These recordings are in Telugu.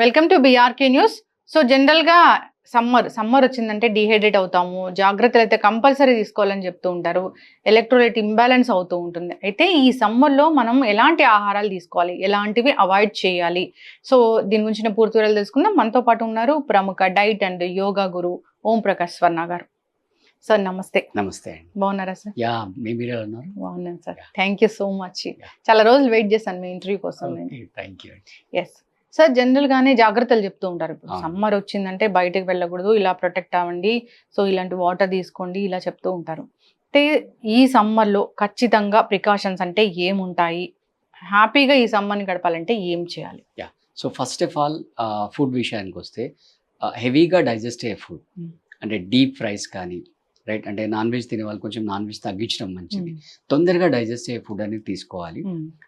Welcome to B R K news so జనరల్గా సమ్మర్ సమ్మర్ వచ్చిందంటే డిహైడ్రేట్ అవుతాము జాగ్రత్తలు అయితే కంపల్సరీ తీసుకోవాలని చెప్తూ ఉంటారు ఎలక్ట్రోలైట్ ఇంబ్యాలెన్స్ అవుతూ ఉంటుంది. అయితే ఈ summer లో మనం ఎలాంటి ఆహారాలు తీసుకోవాలి ఎలాంటివి అవాయిడ్ చేయాలి? సో దీని గురించిన పూర్తి వివరాలు తెలుసుకుందాం. మనతో పాటు ఉన్నారు ప్రముఖ diet and yoga guru Om Prakash Swarna garu. Sir నమస్తే. నమస్తే బాగున్నారా సార్ యా మీ మీరే ఉన్నారు? బాగున్నాను sir. Thank you so much. చాలా రోజులు వెయిట్ చేశాను మీ ఇంటర్వ్యూ కోసం. Thank you yes sir general గానే జాగ్రత్తలు చెప్తూ ఉంటారు. ఇప్పుడు. సమ్మర్ వచ్చిందంటే బయటకు వెళ్ళకూడదు ఇలా ప్రొటెక్ట్ అవ్వండి సో ఇలాంటి వాటర్ తీసుకోండి ఇలా చెప్తూ ఉంటారు. అయితే ఈ summer లో ఖచ్చితంగా ప్రికాషన్స్ అంటే ఏముంటాయి? హ్యాపీగా ఈ సమ్మర్ని గడపాలంటే ఏం చేయాలి? So first of all food విషయానికి వస్తే హెవీగా డైజెస్ట్ అయ్యే ఫుడ్ Hmm. అంటే డీప్ ఫ్రైస్ కానీ రైట్? అంటే నాన్ వెజ్ తినే వాళ్ళు కొంచెం నాన్ వెజ్ తగ్గించడం మంచిది. తొందరగా డైజెస్ట్ అయ్యే ఫుడ్ అనేది తీసుకోవాలి.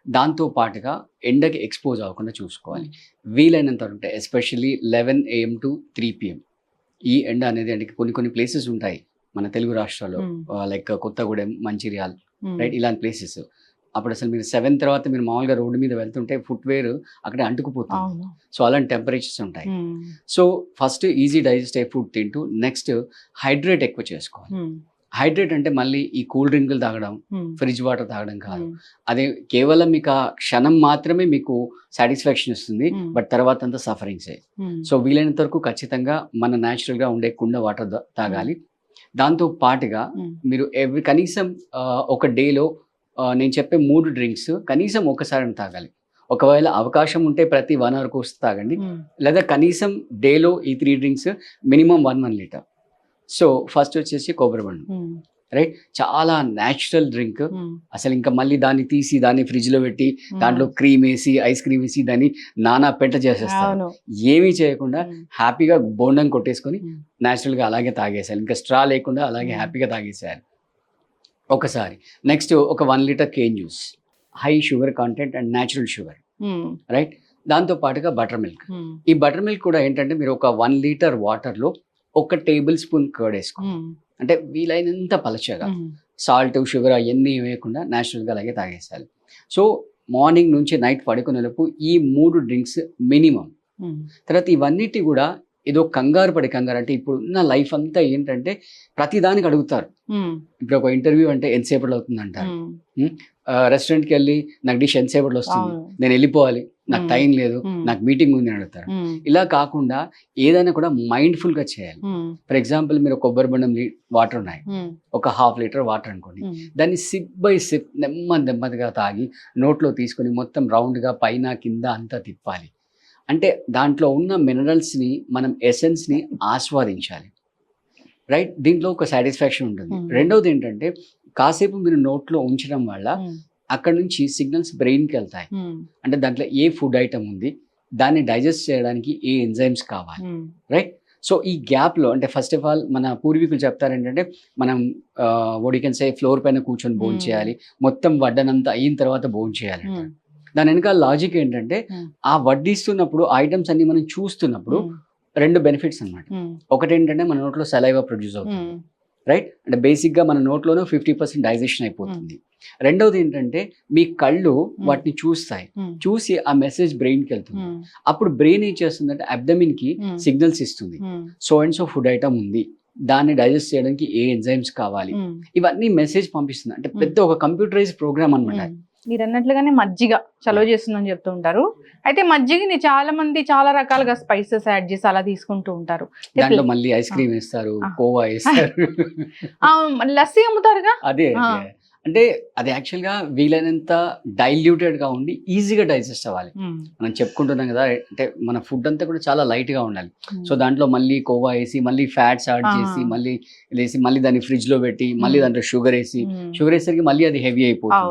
దాంతో పాటుగా ఎండకి ఎక్స్పోజ్ అవ్వకుండా చూసుకోవాలి. వీలైనంత అంటే especially eleven A M to three P M. ఈ ఎండ అనేది అంటే కొన్ని కొన్ని ప్లేసెస్ ఉంటాయి. మన తెలుగు రాష్ట్రాల్లో లైక్ కొత్తగూడెం మంచిర్యాల్ రైట్? ఇలాంటి ప్లేసెస్. అప్పుడు అసలు మీరు సెవెన్ తర్వాత మీరు మామూలుగా రోడ్డు మీద వెళ్తుంటే ఫుట్వేర్ అక్కడ అంటుకుపోతుంది. సో అలాంటి టెంపరేచర్స్ ఉంటాయి. సో ఫస్ట్ ఈజీ డైజెస్ట్ అయ్యే ఫుడ్ తింటూ నెక్స్ట్ హైడ్రేట్ ఎక్కువ చేసుకోవాలి. హైడ్రేట్ అంటే మళ్ళీ ఈ కూల్ డ్రింకులు తాగడం ఫ్రిడ్జ్ వాటర్ తాగడం కాదు. అదే కేవలం మీకు ఆ క్షణం మాత్రమే మీకు సాటిస్ఫాక్షన్ ఇస్తుంది. బట్ తర్వాత అంతా సఫరింగ్సే సో వీలైనంత వరకు ఖచ్చితంగా మన న్యాచురల్గా ఉండే కుండ వాటర్ తాగాలి. దాంతో పాటుగా మీరు ఎవ్రీ కనీసం ఒక డేలో నేను చెప్పే మూడు డ్రింక్స్ కనీసం ఒకసారి తాగాలి. ఒకవేళ అవకాశం ఉంటే ప్రతి వన్ అవర్ కోర్స్ తాగండి. లేదా కనీసం డేలో ఈ three drinks minimum one one litre. So first వచ్చేసి కొబ్బరి బండు. రైట్? చాలా న్యాచురల్ డ్రింక్. అసలు ఇంకా మళ్ళీ దాన్ని తీసి దాన్ని ఫ్రిడ్జ్లో పెట్టి దాంట్లో క్రీమ్ వేసి ఐస్ క్రీమ్ వేసి దాన్ని నానా పెంట చేసేస్తారు. అవును. ఏమీ చేయకుండా హ్యాపీగా బోండం కొట్టేసుకొని ఉమ్, natural గా అలాగే తాగేసేయాలి. ఇంకా స్ట్రా లేకుండా అలాగే. హ్యాపీగా తాగేసేయాలి. ఒకసారి. నెక్స్ట్ ఒక one litre cane juice high sugar content and natural sugar right దాంతో పాటుగా బటర్ మిల్క్ ఉమ్, ఈ బటర్ మిల్క్ కూడా ఏంటంటే మీరు ఒక వన్ లీటర్ వాటర్లో ఒక టేబుల్ స్పూన్ కర్డ్ వేసుకో అంటే వీలైనంత పలచగా. సాల్ట్ షుగర్ అవన్నీ వేయకుండా న్యాచురల్గా అలాగే తాగేసేయాలి. సో మార్నింగ్ నుంచి నైట్ పడుకునేలోపు ఈ మూడు డ్రింక్స్ మినిమం ఉమ్, తర్వాత ఇవన్నిటి కూడా ఏదో కంగారు పడి కంగారు. అంటే ఇప్పుడు ఉన్న లైఫ్ అంతా ఏంటంటే ప్రతి దానికి అడుగుతారు. ఇప్పుడు ఒక ఇంటర్వ్యూ అంటే ఎంతసేపట్లో అవుతుంది అంటారు. రెస్టారెంట్కి వెళ్ళి నాకు డిష్ ఎంతసేపట్లో వస్తుంది. నేను వెళ్ళిపోవాలి. నాకు. టైం లేదు. నాకు మీటింగ్ ఉంది అని అడుగుతారు. ఇలా కాకుండా ఏదైనా కూడా mindful గా చేయాలి ఫర్ ఎగ్జాంపుల్ మీరు కొబ్బరి బండం వాటర్ ఉన్నాయి. ఒక హాఫ్ లీటర్ వాటర్ అనుకోండి. దాన్ని సిప్ బై సిప్ నెమ్మది నెమ్మదిగా తాగి నోట్లో తీసుకొని మొత్తం రౌండ్గా పైన కింద అంతా తిప్పాలి. అంటే దాంట్లో ఉన్న మినరల్స్ని మనం ఎసెన్స్ని ఆస్వాదించాలి. రైట్ దీంట్లో ఒక సాటిస్ఫాక్షన్ ఉంటుంది. Hmm. రెండవది ఏంటంటే కాసేపు మీరు నోట్లో ఉంచడం వల్ల ఉమ్, అక్కడ నుంచి సిగ్నల్స్ బ్రెయిన్కి వెళ్తాయి. ఉమ్, అంటే దాంట్లో ఏ ఫుడ్ ఐటమ్ ఉంది దాన్ని డైజెస్ట్ చేయడానికి ఏ ఎంజైమ్స్ కావాలి. రైట్ సో ఈ గ్యాప్లో అంటే ఫస్ట్ ఆఫ్ ఆల్ మన పూర్వీకులు చెప్తారు ఏంటంటే మనం కెన్ సే ఫ్లోర్ పైన కూర్చొని భోజనం Hmm. చేయాలి మొత్తం వడ్డనంతా అయిన తర్వాత భోజనం చేయాలి దాని వెనకాల లాజిక్ ఏంటంటే. ఆ. వడ్డిస్తున్నప్పుడు ఐటమ్స్ అన్ని మనం చూస్తున్నప్పుడు రెండు బెనిఫిట్స్ అన్నమాట. ఉమ్, ఒకటి ఏంటంటే మన నోట్లో సలైవా ప్రొడ్యూస్ అవుతుంది. రైట్ అంటే బేసిక్గా మన నోట్లోనే ఫిఫ్టీ పర్సెంట్ డైజెషన్ అయిపోతుంది. రెండవది ఏంటంటే మీ కళ్ళు వాటిని చూస్తాయి. చూసి ఆ మెసేజ్ బ్రెయిన్కి వెళ్తుంది. ఉమ్, అప్పుడు బ్రెయిన్ ఏం చేస్తుందంటే కి ఉమ్, సిగ్నల్స్ ఇస్తుంది. So and so food item ఉంది. దాన్ని డైజెస్ట్ చేయడానికి ఏ ఎంజైమ్స్ కావాలి? ఇవన్నీ మెసేజ్ పంపిస్తుంది. అంటే పెద్ద ఒక కంప్యూటరైజ్ ప్రోగ్రామ్ అనమాట. మీరు అన్నట్లుగానే మజ్జిగ చలవ చేస్తుందని చెప్తూ ఉంటారు అయితే మజ్జిగని చాలా మంది చాలా రకాలుగా స్పైసెస్ యాడ్ చేసి అలా తీసుకుంటూ ఉంటారు దాంట్లో మళ్ళీ ఐస్ క్రీమ్ వేస్తారు ఆ. కోవా వేస్తారు ఆ, లస్సీ అమ్ముతారుగా. అదే. అంటే అది యాక్చువల్గా వీలైనంత డైల్యూటెడ్గా ఉండి ఈజీగా డైజెస్ట్ అవ్వాలి. ఉమ్, మనం చెప్పుకుంటున్నాం కదా అంటే మన ఫుడ్ అంతా కూడా చాలా లైట్గా ఉండాలి. ఉమ్, సో దాంట్లో మళ్ళీ కోవా వేసి మళ్ళీ ఫ్యాట్స్ యాడ్. చేసి మళ్ళీ వేసి మళ్ళీ దాన్ని ఫ్రిడ్జ్లో పెట్టి మళ్ళీ ఉమ్. దాంట్లో షుగర్ వేసి షుగర్ వేసరికి మళ్ళీ అది హెవీ అయిపోతుంది.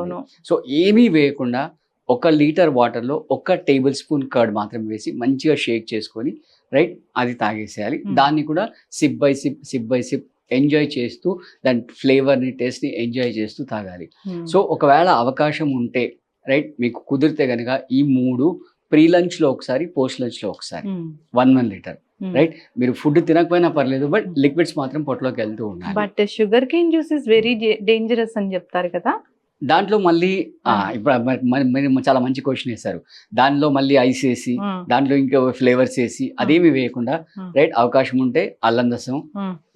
సో ఏమీ వేయకుండా ఒక లీటర్ వాటర్లో ఒక టేబుల్ స్పూన్ కర్డ్ మాత్రం వేసి మంచిగా షేక్ చేసుకొని రైట్ అది తాగేసేయాలి. Hmm. దాన్ని కూడా sip by sip sip by sip enjoy చేస్తూ దాని ఫ్లేవర్ని టేస్ట్ని ఎంజాయ్ చేస్తూ తాగాలి. ఉమ్, సో ఒకవేళ అవకాశం ఉంటే రైట్ మీకు కుదిరితే కనుక ఈ మూడు ప్రీ లంచ్లో ఒకసారి పోస్ట్ లంచ్లో ఒకసారి. Um, one one litre. Um. Right మీరు ఫుడ్ తినకపోయినా పర్లేదు బట్ లిక్విడ్స్ మాత్రం పొట్టలోకి వెళ్తూ ఉండాలి. But sugar cane juice is very dangerous అని చెప్తారు కదా? దాంట్లో మళ్ళీ ఇప్పుడు చాలా మంచి క్వశ్చన్ వేశారు. దానిలో మళ్ళీ ఐస్ వేసి దాంట్లో ఇంకా ఫ్లేవర్స్ వేసి అదేమి వేయకుండా. రైట్ అవకాశం ఉంటే అల్లం రసం.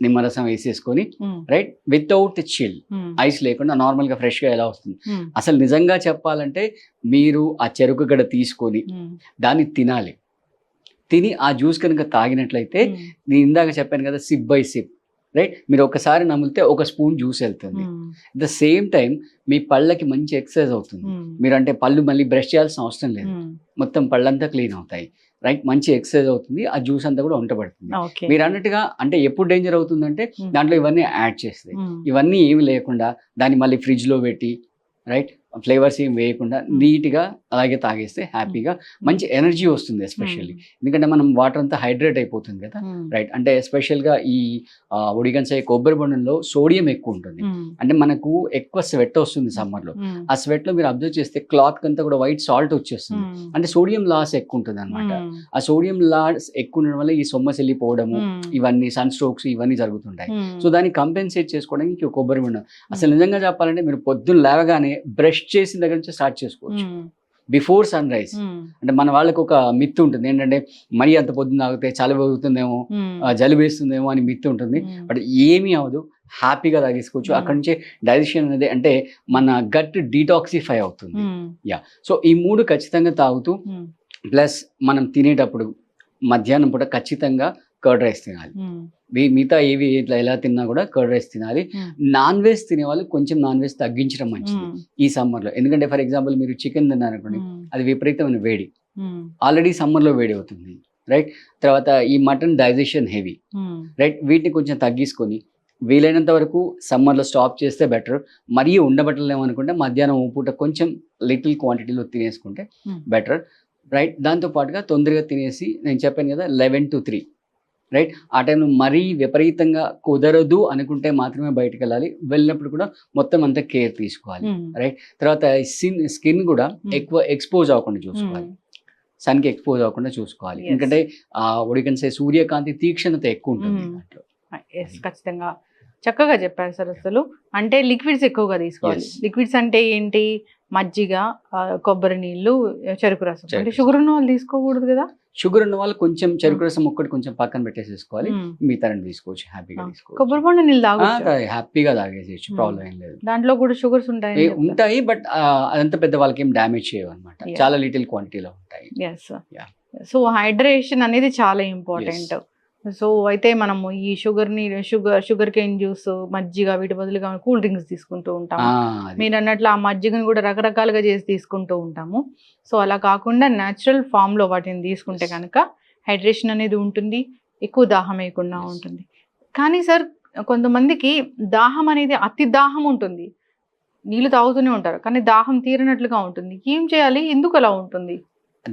నిమ్మరసం వేసేసుకొని రైట్ వితౌట్ చిల్ ఐస్ లేకుండా నార్మల్గా ఫ్రెష్గా ఎలా వస్తుంది? అసలు నిజంగా చెప్పాలంటే మీరు ఆ చెరుకు గడ తీసుకొని దాన్ని తినాలి. తిని ఆ జ్యూస్ కనుక తాగినట్లయితే నేను ఇందాక చెప్పాను కదా సిప్ బై సిప్ రైట్? మీరు ఒకసారి నమిలితే ఒక స్పూన్ జ్యూస్ వెళ్తుంది. ద సేమ్ టైం మీ పళ్ళకి మంచి ఎక్సర్సైజ్ అవుతుంది. ఉమ్, మీరు అంటే పళ్ళు మళ్ళీ బ్రష్ చేయాల్సిన అవసరం లేదు. ఉమ్, మొత్తం పళ్ళంతా క్లీన్ అవుతాయి. రైట్ మంచి ఎక్సర్సైజ్ అవుతుంది. ఆ జ్యూస్ అంతా కూడా వంటపడుతుంది ఓకే మీరు అన్నట్టుగా అంటే ఎప్పుడు డేంజర్ అవుతుందంటే Hmm. దాంట్లో ఇవన్నీ యాడ్ చేస్తాయి. ఇవన్నీ ఏమి లేకుండా దాన్ని మళ్ళీ ఫ్రిడ్జ్లో పెట్టి రైట్ ఫ్లేవర్స్ ఏం వేయకుండా Hmm. నీట్గా అలాగే తాగేస్తే హ్యాపీగా మంచి ఎనర్జీ వస్తుంది ఎస్పెషల్లీ. ఎందుకంటే మనం వాటర్ అంతా హైడ్రేట్ అయిపోతుంది కదా. రైట్. అంటే ఎస్పెషల్గా ఈ ఉడిగన్సాయి కొబ్బరి బొండంలో సోడియం ఎక్కువ ఉంటుంది. అంటే మనకు ఎక్కువ స్వెట్ వస్తుంది సమ్మర్లో ఉమ్, ఆ స్వెట్లో మీరు అబ్జర్వ్ చేస్తే క్లాత్ అంతా కూడా వైట్ సాల్ట్ వచ్చేస్తుంది. అంటే సోడియం లాస్ ఎక్కువ ఉంటుంది అనమాట ఆ సోడియం లాస్ ఎక్కువ ఉండడం వల్ల ఈ సొమ్మస్ వెళ్ళిపోవడము ఇవన్నీ సన్ స్ట్రోక్స్ ఇవన్నీ జరుగుతుంటాయి. సో దాన్ని కంపెన్సేట్ చేసుకోవడానికి కొబ్బరి బొండం. అసలు నిజంగా చెప్పాలంటే మీరు పొద్దున్న లేవగానే బ్రష్ చేసిన దగ్గర నుంచి స్టార్ట్ చేసుకోవచ్చు. Before sunrise. అంటే మన వాళ్ళకి ఒక మిత్ ఉంటుంది. ఏంటంటే మరీ అంత పొద్దున్న తాగితే చలి అవుతుందేమో ఉమ్, జలుబు వేస్తుందేమో అని మిత్ ఉంటుంది. బట్ ఏమీ అవ్వదు. హ్యాపీగా తాగేసుకోవచ్చు. అక్కడ నుంచే డైజెషన్ అనేది అంటే మన గట్ డీటాక్సిఫై అవుతుంది. ఉమ్, సో ఈ మూడు ఖచ్చితంగా తాగుతూ ప్లస్ మనం తినేటప్పుడు మధ్యాహ్నం పూట ఖచ్చితంగా కర్డ్ రైస్ తినాలి. మిగతా ఏవి ఇట్లా ఎలా తిన్నా కూడా కర్డ్ రైస్ తినాలి. నాన్ వెజ్ తినే వాళ్ళు కొంచెం నాన్ వెజ్ తగ్గించడం మంచిది ఈ సమ్మర్లో. ఎందుకంటే ఫర్ ఎగ్జాంపుల్ మీరు చికెన్ తిన్నారనుకోండి అది విపరీతమైన వేడి. ఆల్రెడీ సమ్మర్లో వేడి అవుతుంది. రైట్? తర్వాత ఈ మటన్ డైజెషన్ హెవీ. రైట్? వీటిని కొంచెం తగ్గించుకొని వీలైనంత వరకు సమ్మర్లో స్టాప్ చేస్తే బెటర్. మరీ ఉండబట్టలేము అనుకుంటే మధ్యాహ్నం పూట కొంచెం లిటిల్ క్వాంటిటీలో తినేసుకుంటే. బెటర్. రైట్? దాంతో పాటుగా తొందరగా తినేసి నేను చెప్పాను కదా లెవెన్ టు త్రీ. రైట్? ఆ టైంలో మరీ విపరీతంగా కుదరదు అనుకుంటే మాత్రమే బయటకు వెళ్ళాలి వెళ్ళినప్పుడు కూడా మొత్తం అంతా కేర్ తీసుకోవాలి. ఉమ్, తర్వాత స్కిన్ స్కిన్ కూడా. ఎక్కువ ఎక్స్పోజ్ అవ్వకుండా చూసుకోవాలి. సన్కి ఎక్స్పోజ్ అవ్వకుండా చూసుకోవాలి. ఎందుకంటే ఆ ఉడికన్సే సూర్యకాంతి తీక్షణత ఎక్కువ ఉంటుంది. దాంట్లో. ఖచ్చితంగా. చక్కగా చెప్పారు సార్ అసలు. అంటే లిక్విడ్స్ ఎక్కువగా తీసుకోవాలి. లిక్విడ్స్ అంటే ఏంటి? మజ్జిగ కొబ్బరి నీళ్ళు చెరుకు రసం. అంటే షుగర్ ఉన్న వాళ్ళు తీసుకోకూడదు కదా? షుగర్ ఉన్న వాళ్ళు కొంచెం చెరుకు రసం ఒక్కటి కొంచెం పక్కన పెట్టేసేసుకోవాలి. మిగతా రెండు తీసుకోవచ్చు హ్యాపీగా తీసుకోవచ్చు. కొబ్బరి నీళ్ళు తాగొచ్చు. హ్యాపీగా తాగేసేయచ్చు. ప్రాబ్లం ఏం లేదు. దాంట్లో కూడా షుగర్స్ ఉంటాయి ఉంటాయి బట్ అదంతా పెద్ద వాళ్ళకి ఏం డ్యామేజ్ చేయవు అనమాట. చాలా లిటిల్ క్వాంటిటీలో ఉంటాయి. సో హైడ్రేషన్ అనేది చాలా ఇంపార్టెంట్ సో అయితే మనము ఈ షుగర్ని షుగర్ షుగర్ కేన్ జ్యూస్ మజ్జిగ వీటి బదులుగా కూల్ డ్రింక్స్ తీసుకుంటూ ఉంటాం ఆ, అది. మీరు అన్నట్లు ఆ మజ్జిగను కూడా రకరకాలుగా చేసి తీసుకుంటూ ఉంటాము. సో అలా కాకుండా న్యాచురల్లో వాటిని తీసుకుంటే. కనుక హైడ్రేషన్ అనేది ఉంటుంది ఎక్కువ దాహం వేయకుండా. ఉంటుంది. కానీ సార్ కొంతమందికి దాహం అనేది అతి దాహం ఉంటుంది. నీళ్ళు తాగుతూనే ఉంటారు కానీ దాహం తీరినట్లుగా ఉంటుంది. ఏం చేయాలి? ఎందుకు అలా ఉంటుంది?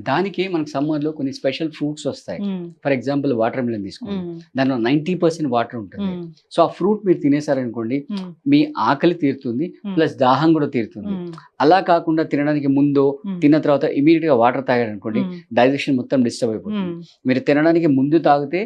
దానికి మనకి సమ్మర్లో కొన్ని స్పెషల్ ఫ్రూట్స్ వస్తాయి. ఫర్ ఎగ్జాంపుల్ వాటర్ మిలన్ తీసుకోండి. దానిలో నైన్టీ పర్సెంట్ వాటర్ ఉంటుంది. సో ఆ ఫ్రూట్ మీరు తినేసారనుకోండి మీ ఆకలి తీరుతుంది ప్లస్ దాహం కూడా తీరుతుంది. అలా కాకుండా తినడానికి ముందు తిన్న తర్వాత ఇమీడియట్గా వాటర్ తాగారనుకోండి డైజెషన్ మొత్తం డిస్టర్బ్ అయిపోతుంది. మీరు తినడానికి ముందు తాగితే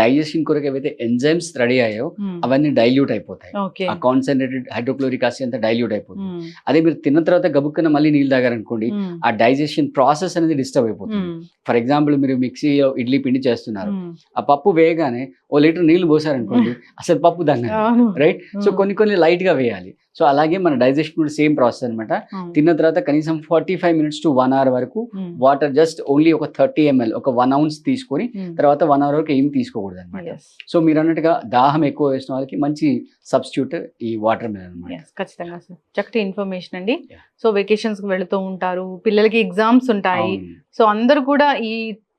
డైజెషన్ కొరకు ఏవైతే ఎంజైమ్స్ రెడీ అయ్యాయో అవన్నీ డైల్యూట్ అయిపోతాయి. ఆ కాన్సన్ట్రేటెడ్ హైడ్రోక్లోరిక్ యాసిడ్ అంతా డైల్యూట్ అయిపోతుంది. అదే మీరు తిన్న తర్వాత గబుక్కున మళ్ళీ నీళ్ళు తాగారనుకోండి ఆ డైజెషన్ ప్రాసెస్ అనేది డిస్టర్బ్ అయిపోతుంది. ఫర్ ఎగ్జాంపుల్ మీరు మిక్సీలో ఇడ్లీ పిండి చేస్తున్నారు. ఆ పప్పు వేయగానే ఓ లీటర్ నీళ్ళు పోసారనుకోండి అసలు పప్పు అవును. రైట్? సో కొన్ని కొన్ని లైట్గా వేయాలి. సో అలాగే మన డైజెషన్ కూడా సేమ్ ప్రాసెస్ అన్నమాట. ఉమ్, తిన్న తర్వాత కనీసం forty five minutes to one hour వరకు వాటర్ జస్ట్ ఓన్లీ ఒక థర్టీ ఎంఎల్ ఒక వన్ అవున్స్ తీసుకొని తర్వాత వన్ అవర్ వరకు ఏం తీసుకోకూడదు అనమాట. సో మీరు అన్నట్టుగా దాహం ఎక్కువ వేసిన వాళ్ళకి మంచి సబ్స్టిట్యూట్ ఈ వాటర్ మిలన్ అనమాట ఖచ్చితంగా సార్. చక్కటి ఇన్ఫర్మేషన్ అండి. సో వెకేషన్స్కి వెళుతూ ఉంటారు పిల్లలకి ఎగ్జామ్స్ ఉంటాయి. సో అందరూ కూడా ఈ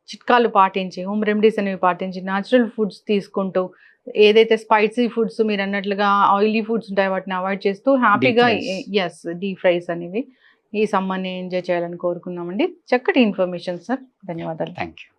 చిట్కాలు పాటించి హోమ్ రెమెడీస్ అనేవి పాటించి న్యాచురల్ ఫుడ్స్ తీసుకుంటూ ఏదైతే స్పైసీ ఫుడ్స్ మీరు అన్నట్లుగా ఆయిలీ ఫుడ్స్ ఉంటాయి వాటిని అవాయిడ్ చేస్తూ హ్యాపీగా. ఎస్ డీప్ ఫ్రైస్ అనేవి ఈ సమ్మర్ని ఎంజాయ్ చేయాలని కోరుకున్నామండి. చక్కటి ఇన్ఫర్మేషన్ సార్ ధన్యవాదాలు. Thank you